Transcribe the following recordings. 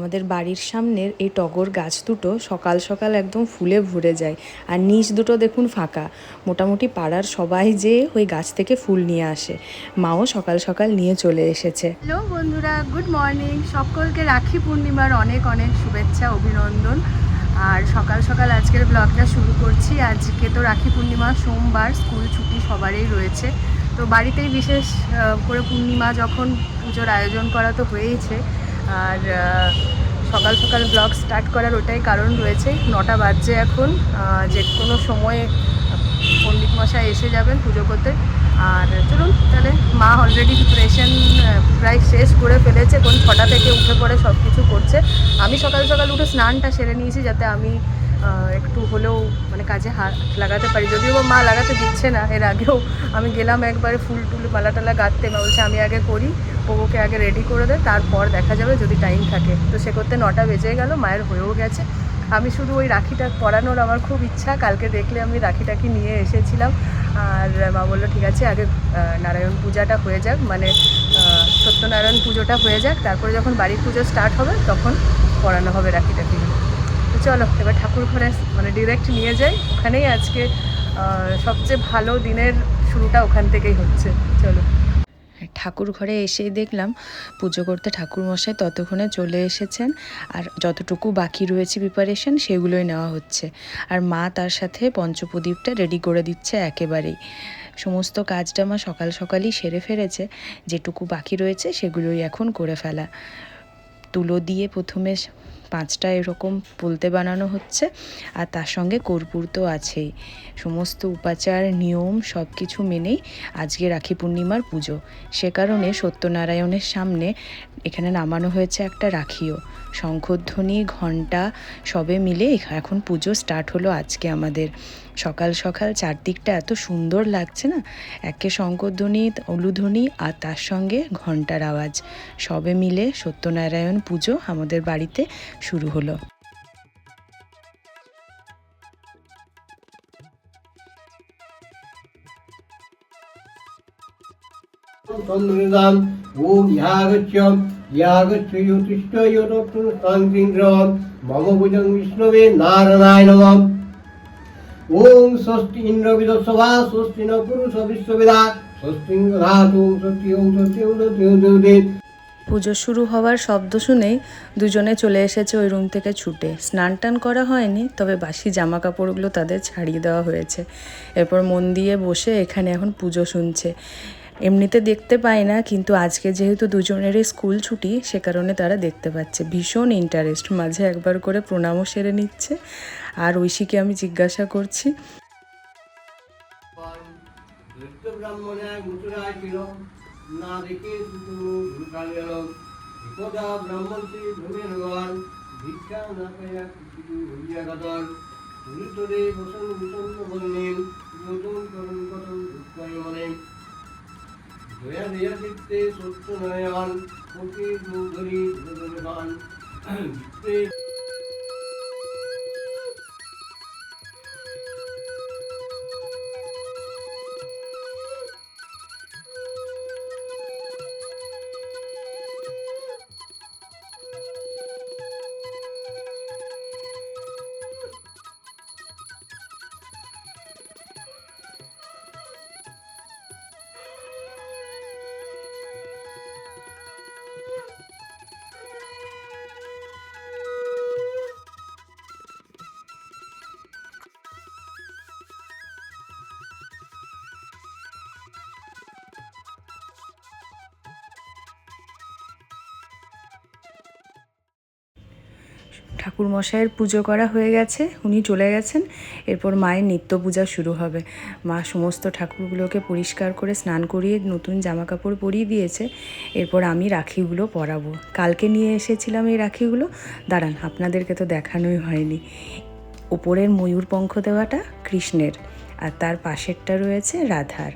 আমাদের বাড়ির সামনের এই টগর গাছ দুটো সকাল সকাল একদম ফুলে ভরে যায়। আর নিচ দুটো দেখুন ফাঁকা। মোটামুটি পাড়ার সবাই যে ওই গাছ থেকে ফুল নিয়ে আসে। মাও সকাল সকাল নিয়ে চলে এসেছে। হ্যালো বন্ধুরা, গুড মর্নিং। সকলকে রাখি পূর্ণিমার অনেক অনেক শুভেচ্ছা, অভিনন্দন। আর সকাল সকাল আজকের ব্লগটা শুরু করছি। আজকে তো রাখি পূর্ণিমা, সোমবার, স্কুল ছুটি সবারই রয়েছে। তো বাড়িতেই বিশেষ করে পূর্ণিমা যখন পুজোর আয়োজন করা তো হয়েইছে। আর সকাল সকাল ব্লগ স্টার্ট করার ওটাই কারণ রয়েছে। নটা বাজছে এখন যে কোনো সময়ে পণ্ডিত মশাই এসে যাবেন পুজো করতে। আর চলুন তাহলে, মা অলরেডি প্রিপারেশন প্রায় শেষ করে ফেলেছে কোন ছটা থেকে উঠে পড়ে সব কিছু করছে। আমি সকাল সকাল উঠে স্নানটা সেরে নিয়েছি যাতে আমি একটু হলেও মানে কাজে হাত লাগাতে পারি। যদিও মা লাগাতে দিচ্ছে না, এর আগেও আমি গেলাম একবারে ফুল টুল মালা টালা গাঁথতে, মা বলছে, আমি আগে করি ওকে আগে রেডি করে দেয় তারপর দেখা যাবে যদি টাইম থাকে। তো সে করতে নটা বেজে গেল, মায়ের হয়েও গেছে। আমি শুধু ওই রাখিটা পরানোর আমার খুব ইচ্ছা, কালকে দেখলে আমি রাখিটাকে নিয়ে এসেছিলাম। আর মা বলল, ঠিক আছে, আগে নারায়ণ পূজাটা হয়ে যাক মানে সত্যনারায়ণ পুজোটা হয়ে যাক, তারপরে যখন বাড়ির পুজো স্টার্ট হবে, তখন পরানো হবে রাখিটাকে। চলো, এবার ঠাকুর ঘরে মানে ডিরেক্ট নিয়ে যাই। ওখানেই আজকে সবচেয়ে ভালো দিনের শুরুটা ওখান থেকেই হচ্ছে। চলো। ঠাকুর ঘরে এসেই দেখলাম পুজো করতে ঠাকুর মশাই ততক্ষণে চলে এসেছেন আর যতটুকু বাকি রয়েছে প্রিপারেশন সেগুলোই নেওয়া হচ্ছে। আর মা তার সাথে পঞ্চপ্রদীপটা রেডি করে দিচ্ছে একেবারেই। সমস্ত কাজটা মা সকাল সকালই সেরে ফেলেছে, যেটুকু বাকি রয়েছে সেগুলোই এখন করে ফেলা। তুলো দিয়ে প্রথমে পাঁচটা এরকম পুলতে বানানো হচ্ছে, আর তার সঙ্গে কর্পূর তো আছেই। সমস্ত উপাচার, নিয়ম সব কিছু মেনেই আজকে রাখি পূর্ণিমার পুজো। সে কারণে সত্যনারায়ণের সামনে এখানে নামানো হয়েছে একটা রাখিও। শঙ্খধ্বনি ঘণ্টা সবে মিলে এখা- এখন পুজো স্টার্ট হলো আজকে আমাদের। সকাল সকাল চারদিকটা এত সুন্দর লাগছে না? একে শঙ্করধ্বনি উলুধ্বনি আর তার সঙ্গে ঘণ্টার আওয়াজ। সবে মিলে সত্যনারায়ণ পুজো আমাদের বাড়িতে শুরু হলো। তন্মৃদাম ওম ইন্দ্র বিদস্বভা স্বস্তি ন পুরুষ বিশ্ববেদা, স্বস্তি ধাতু, স্বস্তি ওম স্বস্তি পুজো শুরু হওয়ার শব্দ শুনেই দুজনে চলে এসেছে ওই রুম থেকে ছুটে। স্নান টান করা হয়নি, তবে বাসি জামা কাপড়গুলো তাদের ছাড়িয়ে দেওয়া হয়েছে। এরপর মন দিয়ে বসে এখানে এখন পুজো শুনছে। এমনিতে দেখতে পায় না, কিন্তু আজকে যেহেতু দুজনেরই স্কুল ছুটি, সে কারণে তারা দেখতে পাচ্ছে। ভীষণ ইন্টারেস্ট মাঝে একবার করে প্রণামও সেরে নিচ্ছে। আর ঐশীকে আমি জিজ্ঞাসা করছি না দেখে শুধু ভুলকালের বিপদা ব্রাহ্মণটি ভ্রমে নগর ভিক্ষা না পাইয়া কিছু হইয়া গদর পুরুষরে বসন ভূষণ বললেন নতুন করুন কথন দুঃখয় মনে দয়া দেয়া চিত্তে সত্য নয়ন কোটি ধরি ধরবান চিত্তে ঠাকুর মশাইয়ের পুজো করা হয়ে গেছে, উনি চলে গেছেন। এরপর মায়ের নিত্য পূজা শুরু হবে। মা সমস্ত ঠাকুরগুলোকে পরিষ্কার করে স্নান করিয়ে নতুন জামা কাপড় পরিয়ে দিয়েছে। এরপর আমি রাখিগুলো পরাবো। কালকে নিয়ে এসেছিলাম এই রাখিগুলো। দাঁড়ান, আপনাদেরকে তো দেখানোই হয়নি। ওপরের ময়ূর পঙ্খ দেওয়াটা কৃষ্ণের, আর তার পাশেরটা রয়েছে রাধার।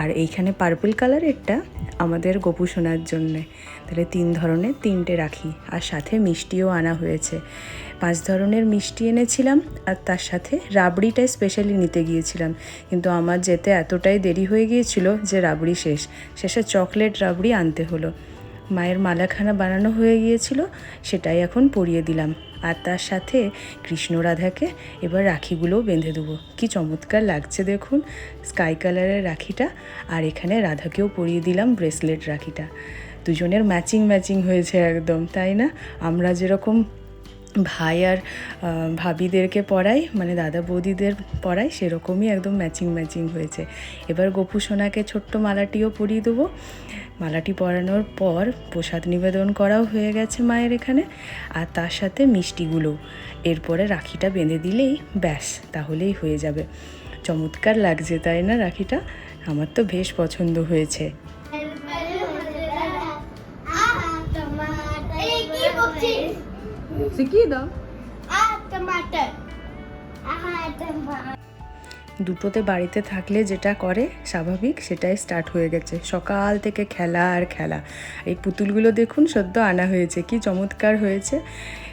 আর এইখানে পার্পল কালারেরটা আমাদের গোপু সোনার জন্যে। তাহলে তিন ধরনের তিনটে রাখি আর সাথে মিষ্টিও আনা হয়েছে। পাঁচ ধরনের মিষ্টি এনেছিলাম আর তার সাথে রাবড়িটাই স্পেশালি নিতে গিয়েছিলাম। কিন্তু আমার যেতে এতটাই দেরি হয়ে গিয়েছিল যে রাবড়ি শেষ। শেষে চকলেট রাবড়ি আনতে হলো। মায়ের মালাখানা বানানো হয়ে গিয়েছিল, সেটাই এখন পরিয়ে দিলাম। আর তার সাথে কৃষ্ণ রাধাকে এবার রাখিগুলোও বেঁধে দেবো। কি চমৎকার লাগছে দেখুন স্কাই কালারের রাখিটা। আর এখানে রাধাকেও পরিয়ে দিলাম ব্রেসলেট রাখিটা। দুজনের ম্যাচিং ম্যাচিং হয়েছে একদম, তাই না? আমরা যেরকম ভাই আর ভাবিদেরকে পড়াই মানে দাদা বৌদিদের পড়াই, সেরকমই একদম ম্যাচিং ম্যাচিং হয়েছে। এবার গোপু সোনাকে ছোট্ট মালাটিও পরিয়ে দেবো। মালাটি পরানোর পর প্রসাদ নিবেদন করাও হয়ে গেছে মায়ের এখানে, আর তার সাথে মিষ্টিগুলো। এরপরে রাখিটা বেঁধে দিলেই ব্যাস, তাহলেই হয়ে যাবে। চমৎকার লাগছে, তাই না, রাখিটা? আমার তো বেশ পছন্দ হয়েছে। এই কি বলছিস শিখিয়ে দাও আ টমাটার আহা টমাটার দুটোতে বাড়িতে থাকলে যেটা করে স্বাভাবিক সেটাই স্টার্ট হয়ে গেছে। সকাল থেকে খেলা আর খেলা। এই পুতুলগুলো দেখুন সদ্য আনা হয়েছে। কি চমৎকার হয়েছে।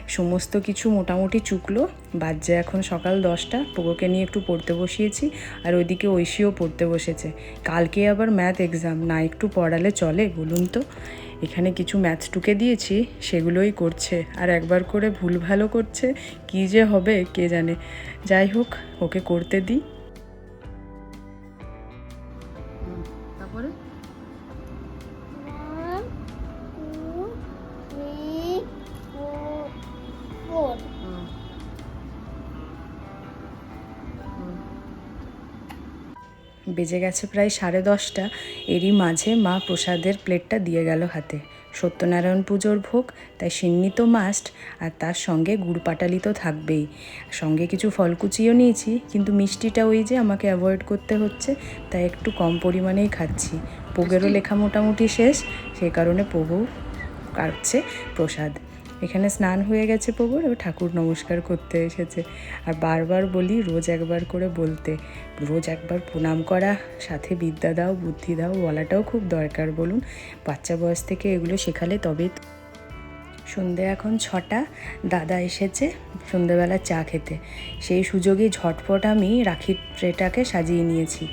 সমস্ত কিছু মোটামুটি চুকলো। বাজছে এখন সকাল দশটা। পোগোকে নিয়ে একটু পড়তে বসিয়েছি আর ওইদিকে ঐশীও পড়তে বসেছে। কালকে আবার ম্যাথ এক্সাম না একটু পড়ালে চলে, বলুন তো। এখানে কিছু ম্যাথ টুকে দিয়েছি, সেগুলোই করছে। আর একবার করে ভুল ভালো করছে। কী যে হবে, কে জানে। যাই হোক, ওকে করতে দিই। বেজে গেছে প্রায় সাড়ে দশটা এরই মাঝে মা প্রসাদের প্লেটটা দিয়ে গেল হাতে। সত্যনারায়ণ পুজোর ভোগ তাই সিন্নি তো মাস্ট আর তার সঙ্গে গুড় পাটালি তো থাকবেই। সঙ্গে কিছু ফলকুচিও নিয়েছি কিন্তু মিষ্টিটা ওই যে আমাকে অ্যাভয়েড করতে হচ্ছে তাই একটু কম পরিমাণেই খাচ্ছি। পোগেরও লেখা মোটামুটি শেষ সেই কারণে প্রভু কাটছে প্রসাদ। এখানে স্নান হয়ে গেছে প্রভুর, এবার ঠাকুর নমস্কার করতে এসেছে। আর বারবার বলি, রোজ একবার করে বলতে, রোজ একবার প্রণাম করা, সাথে বিদ্যা দাও, বুদ্ধি দাও, বলাটাও খুব দরকার বলুন। বাচ্চা বয়স থেকে এগুলো শেখালে তবে সন্ধে এখন ছটা, দাদা এসেছে সন্ধেবেলা চা খেতে। সেই সুযোগে ঝটপট আমি রাখির ট্রেটাকে সাজিয়ে নিয়েছি।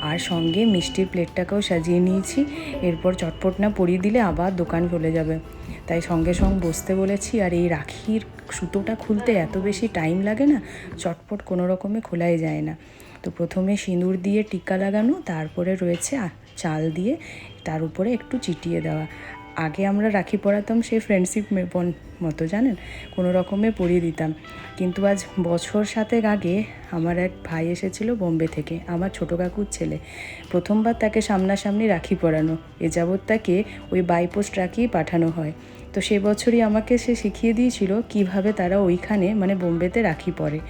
আর সঙ্গে মিষ্টির প্লেটটাকেও সাজিয়ে নিয়েছি। এরপর চটপট না পরিয়ে দিলে আবার দোকান চলে যাবে। তাই সঙ্গে সঙ্গে বসতে বলেছি, আর এই রাখির সুতোটা খুলতে এত বেশি টাইম লাগে না, চটপট কোনো রকমে খোলাই যায় না। তো প্রথমে সিঁদুর দিয়ে টিকা লাগানো, তারপরে রয়েছে চাল দিয়ে তার উপরে একটু চিটিয়ে দেওয়া। আগে আমরা রাখি পরাতাম সেই ফ্রেন্ডশিপ মতো, জানেন? কোনো রকমে পরিয়ে দিতাম। কিন্তু আজ বছর সাতেক আগে আমার এক ভাই এসেছিল বোম্বে থেকে, আমার ছোটো কাকুর ছেলে। প্রথমবার তাকে সামনাসামনি রাখি পরানো। এ যাবৎ তাকে ওই বাইপোস্ট রাখিই পাঠানো হয়। তো সে বছরই আমাকে সে শিখিয়ে দিয়েছিল কীভাবে তারা ওইখানে মানে বোম্বেতে রাখি পরে।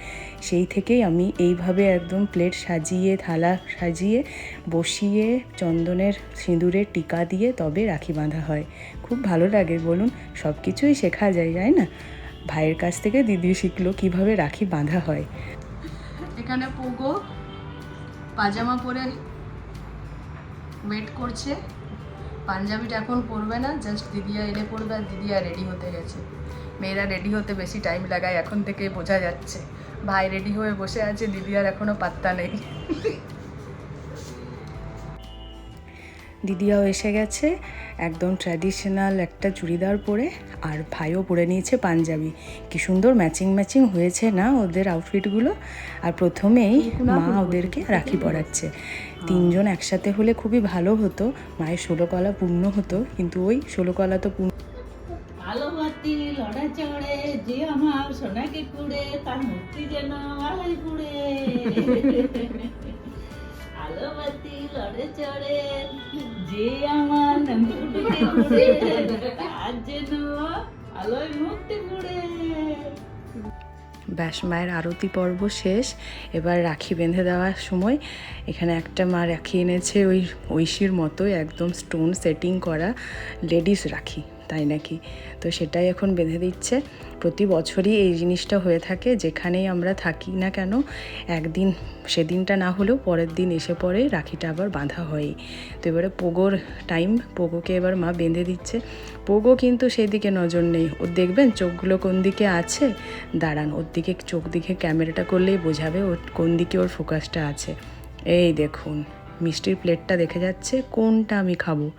সেই থেকেই আমি এইভাবে একদম প্লেট সাজিয়ে, থালা সাজিয়ে, বসিয়ে, চন্দনের সিঁদুরের টিকা দিয়ে তবে রাখি বাঁধা হয়। খুব ভালো লাগে বলুন সব কিছুই শেখা যায় যায় না? ভাইয়ের কাছ থেকে দিদি শিখলো কীভাবে রাখি বাঁধা হয়। এখানে পোগো, পাজামা পরে ওয়েট করছে। পাঞ্জাবিটা এখন পরবে না জাস্ট দিদিয়া এলে পরবে আর দিদিয়া রেডি হতে গেছে। মেয়েরা রেডি হতে বেশি টাইম লাগায় এখন থেকে বোঝা যাচ্ছে। ভাই রেডি হয়ে বসে আছে দিদিয়ার এখনও পাত্তা নেই। দিদিয়াও এসে গেছে একদম ট্র্যাডিশনাল একটা চুড়িদার পরে আর ভাইও পরে নিয়েছে পাঞ্জাবি। কি সুন্দর ম্যাচিং ম্যাচিং হয়েছে না ওদের আউটফিটগুলো আর প্রথমেই মা ওদেরকে রাখি পরাচ্ছে। তিনজন একসাথে হলে খুবই ভালো হতো। মায়ের ষোলো কলা পূর্ণ হতো কিন্তু ওই ষোলো কলা তো পূর্ণ আলোবাতি লড়া চড়ে যে আমার সোনাকে কুড়ে তার মূর্তি যেন আলাই পুড়ে। আলোবাতি লড়ে চড়ে যে আমার কুড়ে তার যেন আলোয় মুক্তি পুড়ে। ব্যাস মায়ের আরতি পর্ব শেষ। এবার রাখি বেঁধে দেওয়ার সময় এখানে একটা মা রাখি এনেছে ওই ঐশীর মতোই, একদম স্টোন সেটিং করা লেডিস রাখি। তাই নাকি? তো সেটাই এখন বেঁধে দিচ্ছে। প্রতি বছরই এই জিনিসটা হয়ে থাকে, যেখানেই আমরা থাকি না কেন, একদিন সেদিনটা না হলেও পরের দিন এসে পরে রাখিটা আবার বাঁধা হয়ই। তো এবারে পোগোর টাইম পোগোকে এবার মা বেঁধে দিচ্ছে। পোগো কিন্তু সেই দিকে নজর নেই। ওর দেখবেন চোখগুলো কোন দিকে আছে? দাঁড়ান, ওর দিকে, চোখ দিকে ক্যামেরাটা করলেই বোঝাবে ওর কোন দিকে ওর ফোকাসটা আছে। এই দেখুন। মিষ্টির প্লেটটা দেখে যাচ্ছে, কোনটা আমি খাব?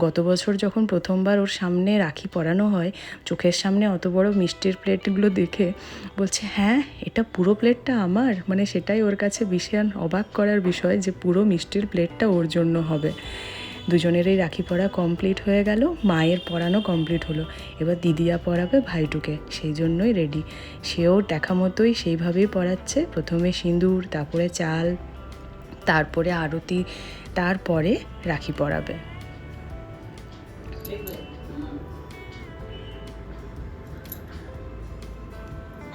গত বছর যখন প্রথমবার ওর সামনে রাখি পরানো হয়, চোখের সামনে অত বড় মিষ্টির প্লেটগুলো দেখে বলছে হ্যাঁ এটা পুরো প্লেটটা আমার? মানে সেটাই ওর কাছে ভীষণ অবাক করার বিষয় যে পুরো মিষ্টির প্লেটটা ওর জন্য হবে। দুজনেরই রাখি পরা কমপ্লিট হয়ে গেল, মায়ের পড়ানো কমপ্লিট হলো। এবার দিদিয়া পড়াবে ভাইটুকে, সেই জন্যই রেডি। সেও দেখা মতোই সেইভাবেই পড়াচ্ছে প্রথমে সিঁদুর, তারপরে চাল তারপরে আরতি তারপরে রাখি পরাবে।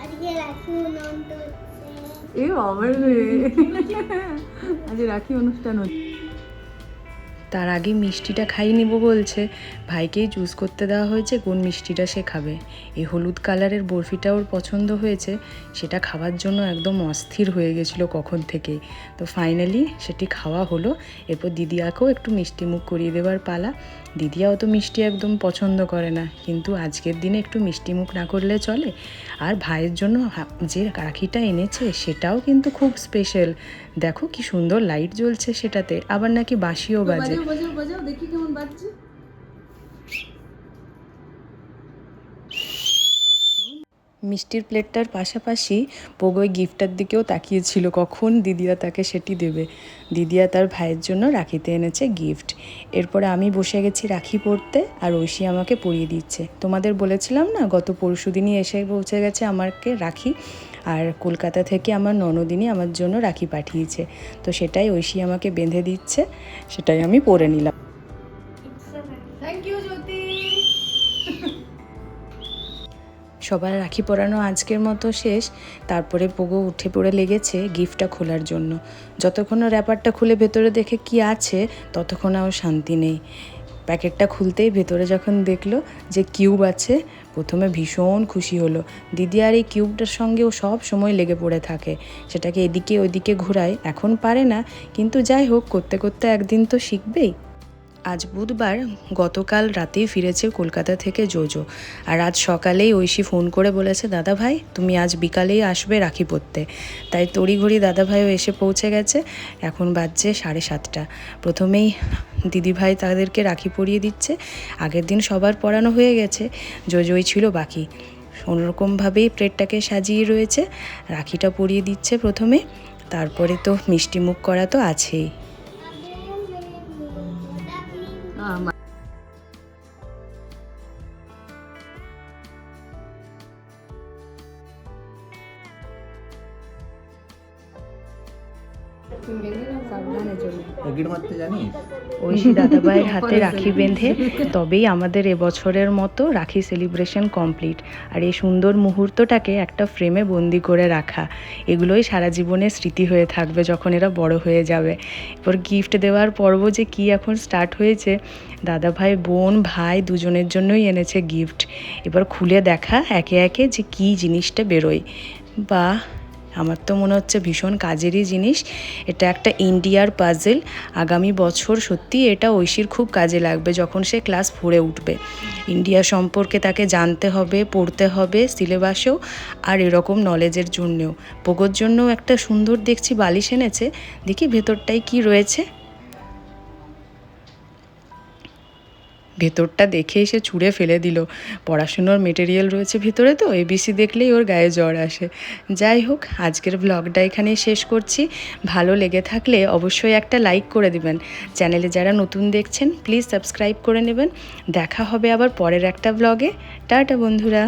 আজকে রাখি এ বাবা রে আজ রাখি অনুষ্ঠান হচ্ছে। তার আগে মিষ্টিটা খাইয়ে নিব বলছে। ভাইকেই চুজ করতে দেওয়া হয়েছে, কোন মিষ্টিটা সে খাবে? এই হলুদ কালারের বরফিটা ওর পছন্দ হয়েছে, সেটা খাওয়ার জন্য একদম অস্থির হয়ে গেছিল কখন থেকেই তো ফাইনালি সেটি খাওয়া হলো, এরপর দিদিয়াকেও একটু মিষ্টি মুখ করিয়ে দেওয়ার পালা। দিদিয়াও তো মিষ্টি একদম পছন্দ করে না, কিন্তু আজকের দিনে একটু মিষ্টি মুখ না করলে চলে। আর ভাইয়ের জন্য যে রাখিটা এনেছে, সেটাও কিন্তু খুব স্পেশাল দেখো কি সুন্দর লাইট জ্বলছে সেটাতে আবার নাকি বাঁশিও বাজে। দেখি কেমন বাজছে। মিষ্টির প্লেটটার পাশাপাশি পোগোয় গিফটটার দিকেও তাকিয়েছিল কখন দিদিয়া তাকে সেটি দেবে। দিদিয়া তার ভাইয়ের জন্য রাখিতে এনেছে গিফট। এরপরে আমি বসে গেছি রাখি পরতে আর ঐশী আমাকে পরিয়ে দিচ্ছে। তোমাদের বলেছিলাম না গত পরশু দিনই এসে পৌঁছে গেছে আমাকে রাখি আর কলকাতা থেকে আমার ননদিনী আমার জন্য রাখি পাঠিয়েছে। তো সেটাই ঐশী আমাকে বেঁধে দিচ্ছে সেটাই আমি পরে নিলাম। Thank you Jyoti. সবার রাখি পরানো আজকের মতো শেষ। তারপরে পোগো উঠে পড়ে লেগেছে গিফটটা খোলার জন্য। যতক্ষণ র্যাপারটা খুলে ভেতরে দেখে কি আছে ততক্ষণ আর শান্তি নেই। প্যাকেটটা খুলতেই ভেতরে যখন দেখল যে কিউব আছে, প্রথমে ভীষণ খুশি হলো। দিদি আর এই কিউবটার সঙ্গে ও সব সময় লেগে পড়ে থাকে। সেটাকে এদিকে ওইদিকে ঘোরায়, এখন পারে না। কিন্তু যাই হোক, করতে করতে একদিন তো শিখবেই। আজ বুধবার গতকাল রাতেই ফিরেছে কলকাতা থেকে জোজো। আর আজ সকালেই ঐশী ফোন করে বলেছে, দাদা ভাই, তুমি আজ বিকালেই আসবে রাখি পরতে। তাই তড়িঘড়ি দাদা ভাইও এসে পৌঁছে গেছে। এখন বাজছে সাড়ে সাতটা। প্রথমেই দিদিভাই তাদেরকে রাখি পরিয়ে দিচ্ছে। আগের দিন সবার পরানো হয়ে গেছে, জোজোই ছিল বাকি। অন্যরকমভাবেই প্লেটটাকে সাজিয়ে রয়েছে। রাখিটা পরিয়ে দিচ্ছে প্রথমে। তারপরে তো মিষ্টি মুখ করা তো আছেই। Um. ঐশী দাদাভাইয়ের হাতে রাখি বেঁধে, তবেই আমাদের এবছরের মতো রাখি সেলিব্রেশন কমপ্লিট আর এই সুন্দর মুহূর্তটাকে একটা ফ্রেমে বন্দি করে রাখা, এগুলোই সারা জীবনের স্মৃতি হয়ে থাকবে যখন এরা বড় হয়ে যাবে। এরপর গিফট দেওয়ার পর্ব যে কি এখন স্টার্ট হয়েছে দাদা ভাই বোন, ভাই দুজনের জন্যই এনেছে গিফট এবার খুলে দেখা একে একে যে কি জিনিসটা বেরোয়। বা আমার তো মনে হচ্ছে ভীষণ কাজেরই জিনিস। এটা একটা ইন্ডিয়ার পাজেল আগামী বছর সত্যি এটা ঐশীর খুব কাজে লাগবে যখন সে ক্লাস ফোরে উঠবে। ইন্ডিয়া সম্পর্কে তাকে জানতে হবে, পড়তে হবে সিলেবাসেও আর এরকম নলেজের জন্যেও। পোগোর জন্য একটা সুন্দর দেখছি বালিশ এনেছে। দেখি ভেতরটায় কি রয়েছে। ভেতরটা দেখে এসে ছুঁড়ে ফেলে দিল। পড়াশুনোর মেটেরিয়াল রয়েছে ভিতরে তো এবিসি দেখলেই ওর গায়ে জ্বর আসে। যাই হোক, আজকের ব্লগটা এখানেই শেষ করছি। ভালো লেগে থাকলে অবশ্যই একটা লাইক করে দিবেন। চ্যানেলে যারা নতুন দেখছেন প্লিজ সাবস্ক্রাইব করে নেবেন। দেখা হবে আবার পরের একটা ব্লগে টাটা বন্ধুরা।